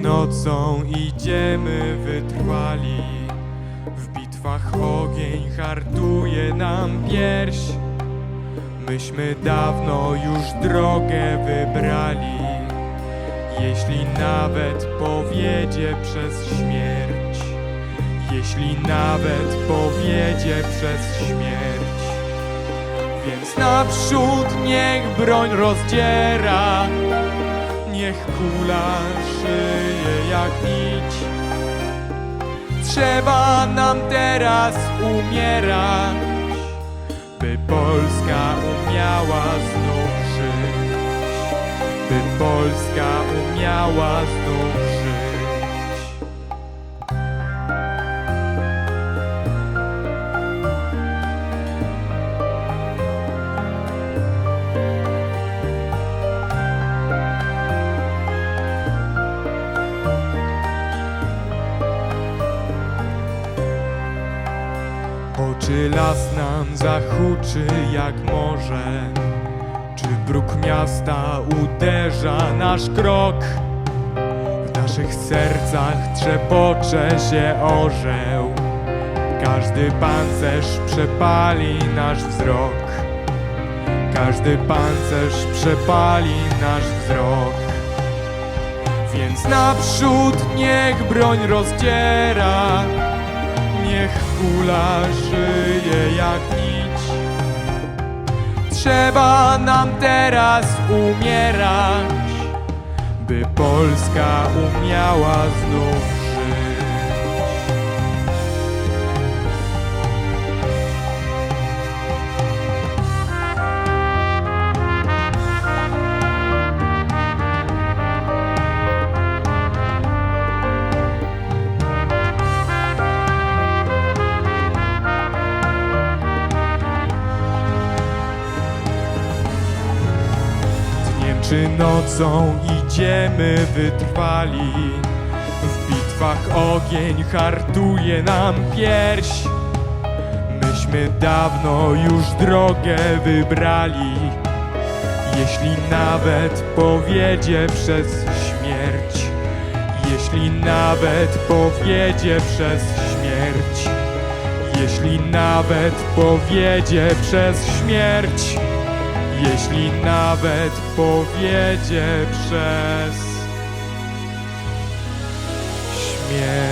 nocą idziemy wytrwali. W bitwach ogień hartuje nam pierś. Myśmy dawno już drogę wybrali. Jeśli nawet powiedzie przez śmierć. Jeśli nawet powiedzie przez śmierć. Więc naprzód niech broń rozdziera Niech kula szyje jak nić. Trzeba nam teraz umierać By Polska umiała znów żyć. By Polska umiała znów żyć czy las nam zahuczy jak morze? Czy bruk miasta uderza nasz krok? W naszych sercach trzepocze się orzeł Każdy pancerz przepali nasz wzrok Każdy pancerz przepali nasz wzrok Więc naprzód niech broń rozdziera Niech kula żyje jak nić. Trzeba nam teraz umierać By Polska umiała znów czy nocą idziemy wytrwali? W bitwach ogień hartuje nam pierś. Myśmy dawno już drogę wybrali. Jeśli nawet powiedzie przez śmierć. Jeśli nawet powiedzie przez śmierć. Jeśli nawet powiedzie przez śmierć jeśli nawet powiedzie przez śmierć.